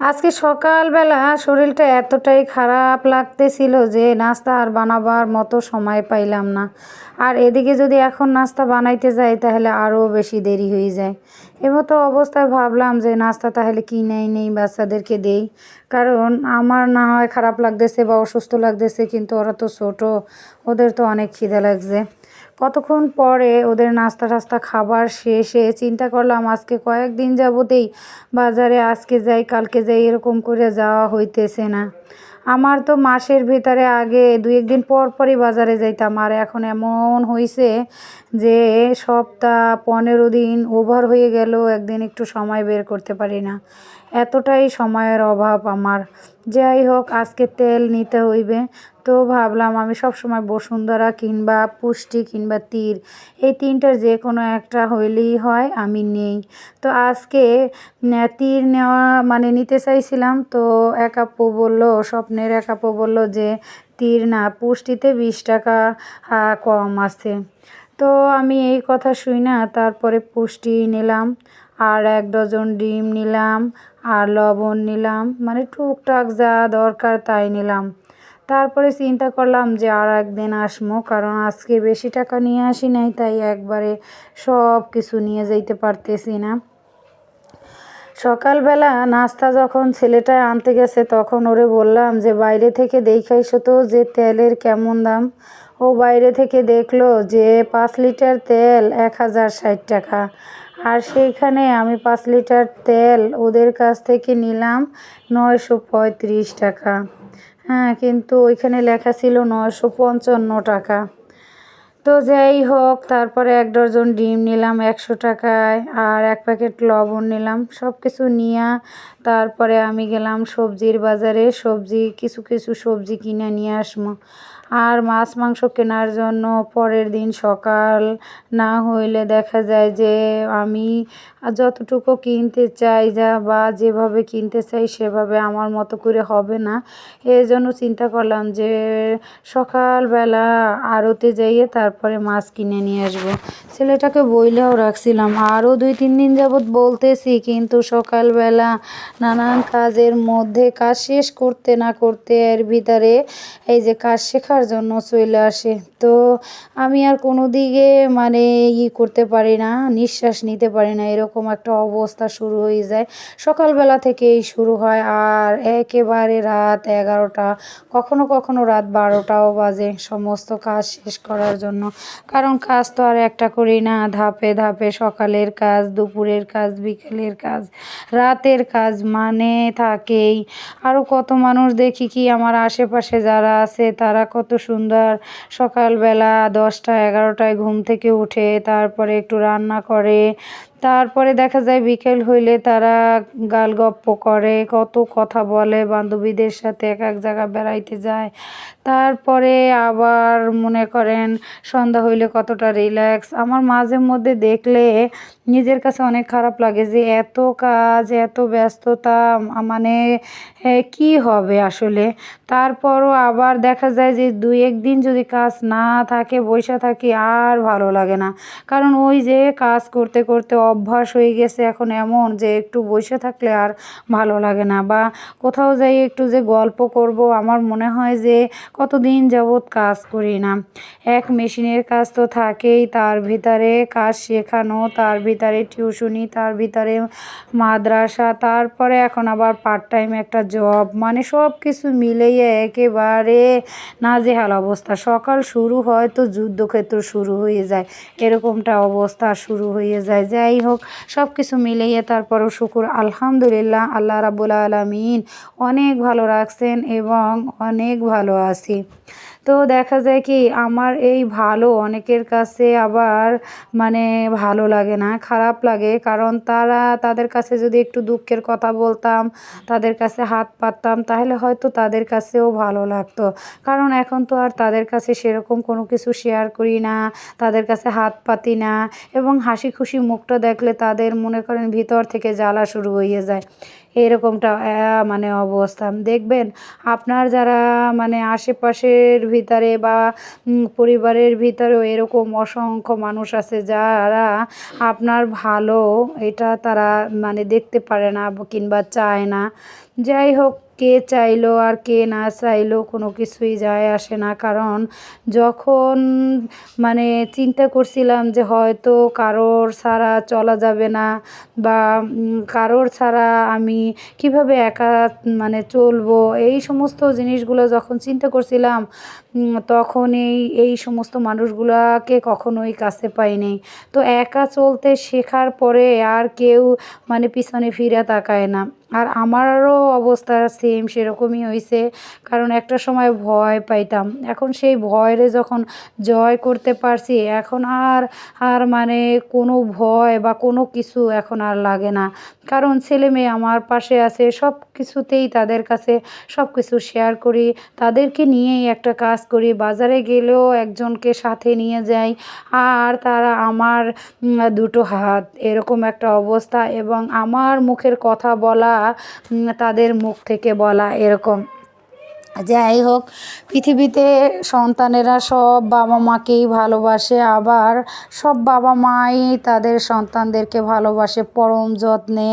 আজকে সকালবেলা শরীরটা এতটাই খারাপ লাগতেছিল যে নাস্তা আর বানাবার মতো সময় পাইলাম না। আর এদিকে যদি এখন নাস্তা বানাইতে যাই তাহলে আরও বেশি দেরি হয়ে যায়। এমতো অবস্থায় ভাবলাম যে নাস্তা তাহলে কিনেই নেই বাচ্চাদেরকে দেই। কারণ আমার না হয় খারাপ লাগতেছে বা অসুস্থ লাগতেছে, কিন্তু ওরা তো ছোটো, ওদের তো অনেক খিদে লাগছে। কতক্ষণ পরে ওদের নাস্তা টাস্তা খাবার শেষে চিন্তা করলাম, আজকে কয়েকদিন যাবতেই বাজারে আজকে যাই, কালকে যাই এরকম করে যাওয়া হইতেছে না। আমার তো মাসের ভিতরে আগে দুই একদিন পর পরই বাজারে যাইতাম, আর এখন এমন হয়েছে যে সপ্তাহ পনেরো দিন ওভার হয়ে গেল একদিন একটু সময় বের করতে পারি না। এতটাই সময়ের অভাব আমার। যাই হোক, আজকে তেল নিতে হইবে। তো ভাবলাম আমি সবসময় বসুন্ধরা কিংবা পুষ্টি কিংবা তীর, এই তিনটার যে কোনো একটা হইলেই হয়, আমি নেই। তো আজকে তীর নেওয়া মানে নিতে চাইছিলাম, তো এক আপু বলল, স্বপ্নের এক আপু বলল যে, তীর না, পুষ্টিতে বিশ টাকা কম আছে। তো আমি এই কথা শুই না, তারপরে পুষ্টি নিলাম। আর এক ডজন ডিম নিলাম আর লবণ নিলাম মানে টুকটাক যা দরকার তাই নিলাম। তারপরে চিন্তা করলাম যে আর একদিন আসব, কারণ আজকে বেশি টাকা নিয়ে আসি নাই, তাই একবারে সব কিছু নিয়ে যেতে পারতেছি না। সকালবেলা নাস্তা যখন ছেলেটা আনতে গেছে, তখন ওরে বললাম যে, বাইরে থেকে দেখাইছো তো যে তেলের কেমন দাম? ও বাইরে থেকে দেখল যে, পাঁচ লিটার তেল এক হাজার ষাট টাকা। আর সেইখানে আমি পাঁচ লিটার তেল ওদের কাছ থেকে নিলাম নয়শো পঁয়ত্রিশ টাকা। হ্যাঁ কিন্তু ওইখানে লেখা ছিল নয়শো পঞ্চান্ন টাকা। তো যাই হোক, তারপরে এক ডজন ডিম নিলাম একশো টাকায় আর এক প্যাকেট লবণ নিলাম সব কিছু নিয়ে তারপরে আমি গেলাম সবজির বাজারে সবজি, কিছু কিছু সবজি কিনে নিয়ে আসব। আর মাছ মাংস কেনার জন্য পরের দিন সকাল না হইলে দেখা যায় যে আমি যতটুকু কিনতে চাই যা বা যেভাবে কিনতে চাই সেভাবে আমার মতো করে হবে না। এই জন্য চিন্তা করলাম যে সকালবেলা আড়তে যাইয়ে তারপরে মাছ কিনে নিয়ে আসব। ছেলেটাকে বইলেও রাখছিলাম। আরও দুই তিন দিন যাবৎ বলতেছি, কিন্তু সকালবেলা নানান কাজের মধ্যে কাজ শেষ করতে না করতে এর ভিতরে এই যে কাজ শেখার জন্য চলে আসে। তো আমি আর কোনো দিকে মানে ই করতে পারি না, নিঃশ্বাস নিতে পারি না, এরকম একটা অবস্থা শুরু হয়ে যায়। সকালবেলা থেকেই শুরু হয় আর একেবারে রাত এগারোটা, কখনো কখনো রাত বারোটাও বাজে সমস্ত কাজ শেষ করার জন্য। কারণ কাজ তো আর একটা করি না, ধাপে ধাপে সকালের কাজ, দুপুরের কাজ, বিকেলের কাজ, রাতের কাজ মানে থাকেই। আরও কত মানুষ দেখি কি আমার আশেপাশে যারা আছে তারা কত সুন্দর সকালবেলা দশটা এগারোটায় ঘুম থেকে উঠে, তারপরে একটু রান্না করে তারপরে দেখা যায় বিকেল হইলে তারা গাল গপ্প করে, কত কথা বলে, বান্ধবীদের সাথে এক এক জায়গায় বেড়াইতে যায়। তারপরে আবার মনে করেন সন্ধ্যা হইলে কতটা রিল্যাক্স আমার মাঝে মধ্যে দেখলে নিজের কাছে অনেক খারাপ লাগে যে এত কাজ, এত ব্যস্ততা মানে কি হবে আসলে? তারপরও আবার দেখা যায় যে দুই একদিন যদি কাজ না থাকে বসে থাকি আর ভালো লাগে না। কারণ ওই যে কাজ করতে করতে অভ্যাস হয়ে গেছে এখন এমন যে একটু বসে থাকলে আর ভালো লাগে না। বা কোথাও যাই একটু যে গল্প করব, আমার মনে হয় যে কতদিন যাবৎ কাজ করি না। এক মেশিনের কাজ তো থাকেই, তার ভিতরে কাজ শেখানো, তার ভিতরে টিউশনি, তার ভিতরে মাদ্রাসা, তারপরে এখন আবার পার্ট টাইম একটা জব মানে সব কিছু মিলিয়ে একেবারে নাজেহাল অবস্থা। সকাল শুরু হয় তো যুদ্ধক্ষেত্র শুরু হয়ে যায়। এরকমটা অবস্থা শুরু হয়ে যায়। যাই হোক সব কিছু মিলিয়ে তারপরও শুকুর। আলহামদুলিল্লাহ, আল্লাহ রাবুল আলমিন অনেক ভালো রাখছেন এবং অনেক ভালো আছি। তো দেখা যায় কি, আমার এই ভালো অনেকের কাছে আবার মানে ভালো লাগে না, খারাপ লাগে। কারণ তারা, তাদের কাছে যদি একটু দুঃখের কথা বলতাম, তাদের কাছে হাত পাততাম, তাহলে হয়তো তাদের কাছেও ভালো লাগতো। কারণ এখন তো আর তাদের কাছে সেরকম কোনো কিছু শেয়ার করি না, তাদের কাছে হাত পাতি না, এবং হাসি খুশি মুখটা দেখলে তাদের মনে করেন ভিতর থেকে জ্বালা শুরু হয়ে যায়। এরকমটা মানে অবস্থা। দেখবেন, আপনার যারা মানে আশেপাশের ভিতরে বা পরিবারের ভিতরেও এরকম অসংখ্য মানুষ আছে যারা আপনার ভালো, এটা তারা মানে দেখতে পারে না কিংবা চায় না। যাই হোক কে চাইলো আর কে না চাইলো কোনো কিছুই যায় আসে না। কারণ যখন মানে চিন্তা করছিলাম যে হয়তো কারোর ছাড়া চলা যাবে না বা কারোর ছাড়া আমি কীভাবে একা মানে চলবো, এই সমস্ত জিনিসগুলো যখন চিন্তা করছিলাম তখন এই এই সমস্ত মানুষগুলাকে কখনোই কাছে পাইনি। তো একা চলতে শেখার পরে আর কেউ মানে পিছনে ফিরে তাকায় না। আর আমারও অবস্থা সেম সেরকমই হয়েছে কারণ একটা সময় ভয় পাইতাম। এখন সেই ভয়রে যখন জয় করতে পারছি, এখন আর আর মানে কোনো ভয় বা কোনো কিছু এখন আর লাগে না। কারণ ছেলে মেয়ে আমার পাশে আছে, সব কিছুতেই তাদের কাছে সব কিছু শেয়ার করি। তাদেরকে নিয়েই একটা কাজ করি। বাজারে গেলেও একজনকে সাথে নিয়ে যাই। আর তারা আমার দুটো হাত, এরকম একটা অবস্থা। এবং আমার মুখের কথা বলা তাদের মুখ থেকে বলা এরকম। যাই হোক, পৃথিবীতে সন্তানেরা সব বাবা মাকেই ভালোবাসে, আবার সব বাবা মাই তাদের সন্তানদেরকে ভালোবাসে, পরম যত্নে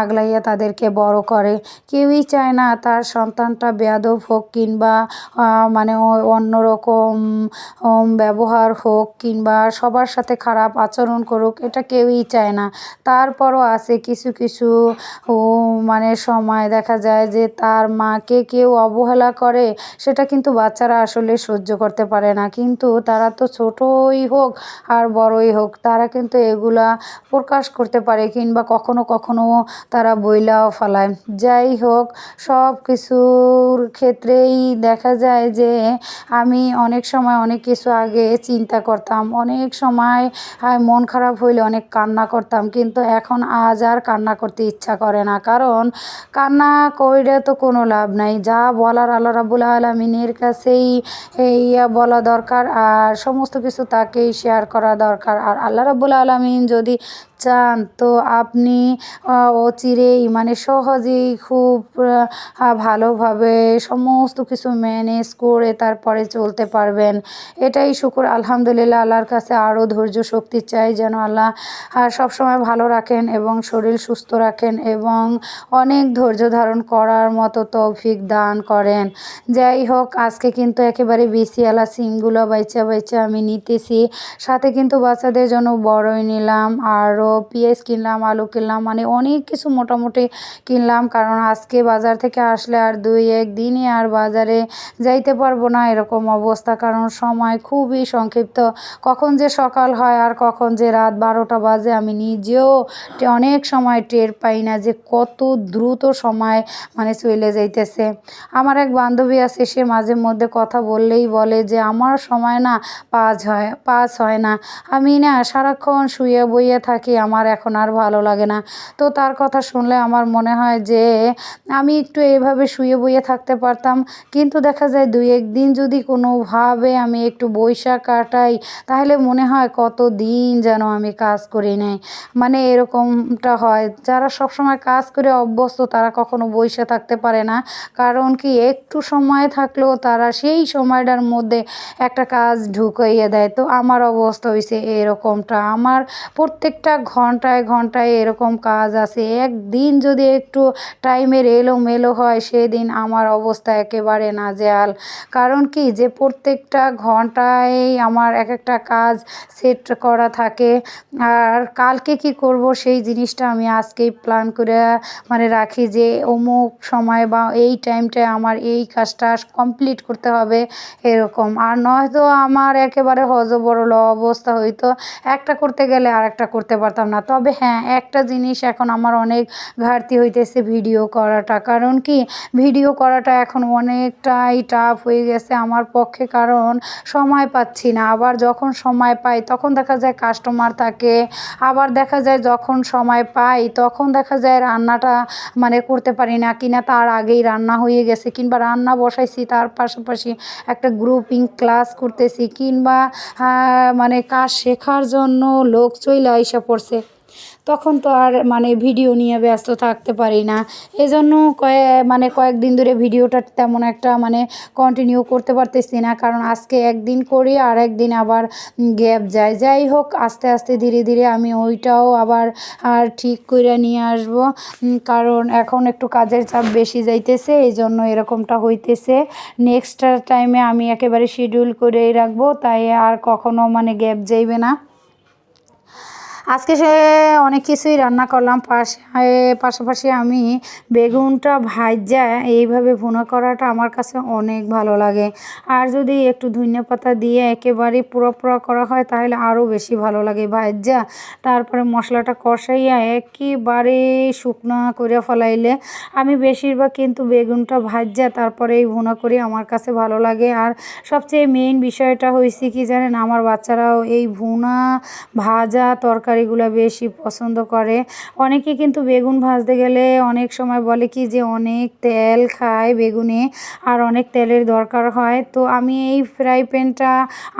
আগলাইয়া তাদেরকে বড় করে। কেউই চায় না তার সন্তানটা বেয়াদব হোক কিংবা মানে অন্যরকম ব্যবহার হোক কিংবা সবার সাথে খারাপ আচরণ করুক, এটা কেউই চায় না। তারপরও আছে কিছু কিছু মানে সময় দেখা যায় যে তার মাকে কেউ অবহেলা করে, সেটা কিন্তু বাচ্চারা আসলে সহ্য করতে পারে না। কিন্তু তারা তো ছোটই হোক আর বড়ই হোক, তারা কিন্তু এগুলা প্রকাশ করতে পারে কিংবা কখনো কখনো তারা বইলাও ফেলায়। যাই হোক সব কিছুর ক্ষেত্রেই দেখা যায় যে আমি অনেক সময় অনেক কিছু আগে চিন্তা করতাম, অনেক সময় মন খারাপ হইলে অনেক কান্না করতাম, কিন্তু এখন আজ আর কান্না করতে ইচ্ছা করে না। কারণ কান্না কইরে তো কোনো লাভ নাই, যা বলার আল্লাহ রাবুল আলমিনের কাছেই ইয়া বলা দরকার আর সমস্ত কিছু তাকেই শেয়ার করা দরকার। আর আল্লাহ রাবুল আলমিন যদি চান। তো আপনি অচিরেই মানে সহজেই খুব ভালোভাবে সমস্ত কিছু ম্যানেজ করে তারপরে চলতে পারবেন। এটাই শুকুর। আলহামদুলিল্লাহ, আল্লাহর কাছে আরও ধৈর্য শক্তি চাই যেন আল্লাহ সবসময় ভালো রাখেন এবং শরীর সুস্থ রাখেন এবং অনেক ধৈর্য ধারণ করার মতো তৌফিক দান করেন। যাই হোক, আজকে কিন্তু একেবারে বিসিয়ালা সিমগুলো বাইচা বাইচা আমি নিতেছি। সাথে কিন্তু বাচ্চাদের জন্য বড়ই নিলাম। আরও পেঁয়াজ কিনলাম, আলু কিনলাম মানে অনেক কিছু মোটামুটি কিনলাম। কারণ আজকে বাজার থেকে আসলে আর দুই একদিনই আর বাজারে যাইতে পারব না এরকম অবস্থা। কারণ সময় খুবই সংক্ষিপ্ত। কখন যে সকাল হয় আর কখন যে রাত বারোটা বাজে, আমি নিজেও অনেক সময় টের পাই না যে কত দ্রুত সময় মানে চলে যাইতেছে। আমার এক বান্ধবী আছে, সে মাঝে মধ্যে কথা বললেই বলে যে, আমার সময় না পাস হয় পাস হয় না। আমি না সারাক্ষণ শুয়ে বইয়ে থাকি আমার এখন আর ভালো লাগে না। তো তার কথা শুনলে আমার মনে হয় যে, আমি একটু এভাবে শুয়ে বইয়ে থাকতে পারতাম। কিন্তু দেখা যায় দুই একদিন যদি কোনোভাবে আমি একটু বৈশাখ কাটাই, তাহলে মনে হয় কত দিন যেন আমি কাজ করি নাই। মানে এরকমটা হয়। যারা সবসময় কাজ করে অভ্যস্ত, তারা কখনো বসে থাকতে পারে না। কারণ কি, একটু সময় থাকলেও তারা সেই সময়টার মধ্যে একটা কাজ ঢুকাইয়ে দেয়। তো আমার অবস্থা হয়েছে এরকমটা। আমার প্রত্যেকটা ঘন্টায় ঘন্টায় এরকম কাজ আছে। একদিন যদি একটু টাইমের এলোমেলো হয়, সেদিন আমার অবস্থা একেবারে নাজেহাল। কারণ কি? যে প্রত্যেকটা ঘন্টায় আমার এক একটা কাজ সেট করা থাকে। আর কালকে কি করব? সেই জিনিসটা আমি আজকেই প্ল্যান করে মানে রাখি যে অমুক সময় বা এই টাইমটায় আমার এই কাজটা কমপ্লিট করতে হবে, এরকম। আর নয়তো আমার একেবারে হজবরল অবস্থা হইতো। একটা করতে গেলে আর একটা করতে পারতাম না। তবে হ্যাঁ একটা জিনিস এখন আমার অনেক ঘাটতি হইতেছে ভিডিও করাটা। কারণ কি? ভিডিও করাটা এখন অনেকটাই টাফ হয়ে গেছে আমার পক্ষে। কারণ সময় পাচ্ছি না। আবার যখন সময় পাই, তখন দেখা যায় কাস্টমার থাকে। আবার দেখা যায় যখন সময় পাই, তখন দেখা যায় রান্নাটা মানে করতে পারি না কিনা তার আগেই রান্না হয়ে গেছে। কিংবা রান্না বসাইছি, তার পাশাপাশি একটা গ্রুপিং ক্লাস করতেছি। কিংবা মানে কাজ শেখার জন্য লোক চইলে আইসা পড়ছে। তখন তো আর মানে ভিডিও নিয়ে ব্যস্ত থাকতে পারি না। এজন্য কয়ে মানে কয়েকদিন ধরে ভিডিওটা তেমন একটা মানে কন্টিনিউ করতে পারতেছি না। কারণ আজকে একদিন করি, আর একদিন আবার গ্যাপ যায়। যাই হোক, আস্তে আস্তে ধীরে ধীরে আমি ওইটাও আবার আর ঠিক করে নিয়ে আসব। কারণ এখন একটু কাজের চাপ বেশি যাইতেছে এই জন্য এরকমটা হইতেছে। নেক্সট টাইমে আমি একেবারে শিডিউল করেই রাখব, তাই আর কখনো মানে গ্যাপ যাইবে না। আজকে সে অনেক কিছুই রান্না করলাম, পাশে পাশাপাশি আমি বেগুনটা ভাজা, এইভাবে ভুনা করাটা আমার কাছে অনেক ভালো লাগে। আর যদি একটু ধনিয়া পাতা দিয়ে একেবারে পুরো পুরো করা হয়, তাহলে আরও বেশি ভালো লাগে। ভাজা, তারপরে মশলাটা কষাইয়া একেবারে শুকনো করে ফেলাইলে আমি বেশিরভাগ কিন্তু বেগুনটা ভাজা তারপরে এই ভুনা করি, আমার কাছে ভালো লাগে। আর সবচেয়ে মেইন বিষয়টা হয়েছে কি জানেন, আমার বাচ্চারাও এই ভুনা, ভাজা তরকারিগুলো বেশি পছন্দ করে। অনেকে কিন্তু বেগুন ভাজতে গেলে অনেক সময় বলে কি যে, অনেক তেল খায় বেগুনে আর অনেক তেলের দরকার হয়। তো আমি এই ফ্রাই প্যানটা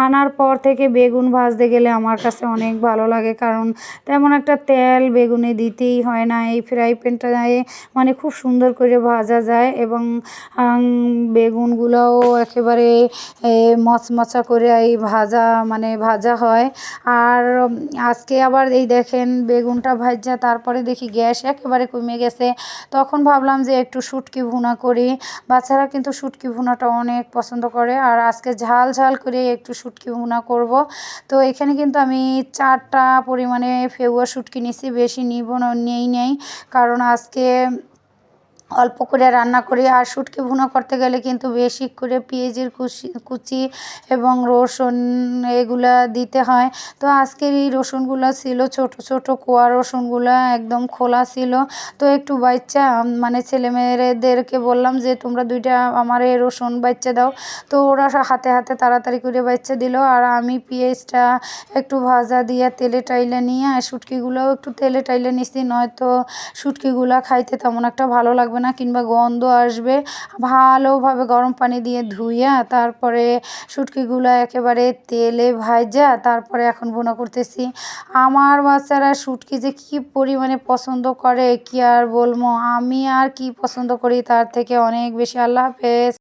আনার পর থেকে বেগুন ভাজতে গেলে আমার কাছে অনেক ভালো লাগে। কারণ তেমন একটা তেল বেগুনে দিতেই হয় না। এই ফ্রাই প্যানটায় মানে খুব সুন্দর করে ভাজা যায় এবং বেগুনগুলোও একেবারে মচমচা করে এই ভাজা মানে ভাজা হয়। আর, আজকে আবার এই দেখেন বেগুনটা ভাজা, তারপরে দেখি গ্যাস একেবারে কমে গেছে। তখন ভাবলাম যে একটু শুটকি ভুনা করি। বাচ্চারা কিন্তু শুটকি ভুনাটা অনেক পছন্দ করে আর আজকে ঝাল ঝাল করে একটু শুটকি ভুনা করব। তো এখানে কিন্তু আমি চারটা পরিমাণে ফেউয়া শুটকি নিছি, বেশি নিব নেই নেই। কারণ আজকে অল্প করে রান্না করি আর শুটকি ভুনা করতে গেলে কিন্তু বেশি করে পেঁয়াজের কুচি কুচি এবং রসুন এগুলা দিতে হয়। তো আজকের এই রসুনগুলো ছিল ছোট ছোট কোয়া রসুনগুলো একদম খোলা ছিল। তো একটু বাচ্চা মানে ছেলে মেয়েদেরকে বললাম যে, তোমরা দুইটা আমার এই রসুন বাচ্চা দাও। তো ওরা হাতে হাতে তাড়াতাড়ি করে বাচ্চা দিল আর আমি পেঁয়াজটা একটু ভাজা দিয়ে তেলে টাইলে নিয়ে আর শুটকিগুলোও একটু তেলে টাইলে নিছি, নয়তো শুটকিগুলো খাইতে তেমন একটা ভালো লাগবে না কিংবা গন্ধ আসবে, ভালোভাবে গরম পানি দিয়ে ধুইয়া তারপরে শুটকিগুলো একেবারে তেলে ভাজা তারপরে এখন বোনা করতেছি। আমার বাচ্চারা শুটকি যে কী পরিমাণে পছন্দ করে, কি আর বলব? আমি আর কি পছন্দ করি তার থেকে অনেক বেশি। আল্লাহ হাফেজ।